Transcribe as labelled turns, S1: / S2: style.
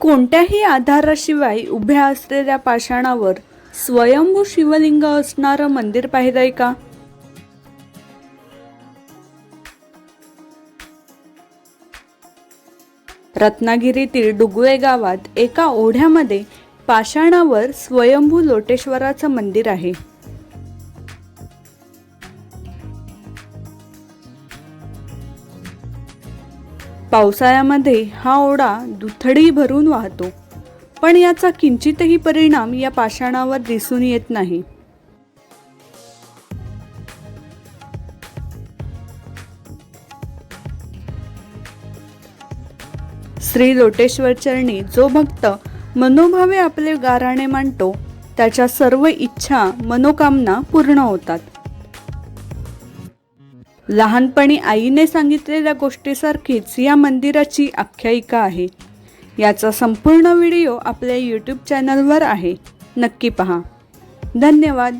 S1: कोणत्याही आधाराशिवाय उभ्या असलेल्या पाषाणावर स्वयंभू शिवलिंग असणारं मंदिर पाहिलंय का? रत्नागिरीतील डुगवे गावात एका ओढ्यामध्ये पाषाणावर स्वयंभू लोटेश्वराचं मंदिर आहे. पावसाळ्यामध्ये हा ओढा दुथडी भरून वाहतो पण याचा किंचितही परिणाम या पाषाणावर दिसून येत नाही. श्री लोटेश्वर चरणी जो भक्त मनोभावे आपले गाराणे मांडतो त्याच्या सर्व इच्छा मनोकामना पूर्ण होतात. लहानपणी आईने सांगितलेल्या गोष्टीसारखीच या मंदिराची आख्यायिका आहे. याचा संपूर्ण व्हिडिओ आपल्या यूट्यूब चॅनलवर आहे. नक्की पहा. धन्यवाद.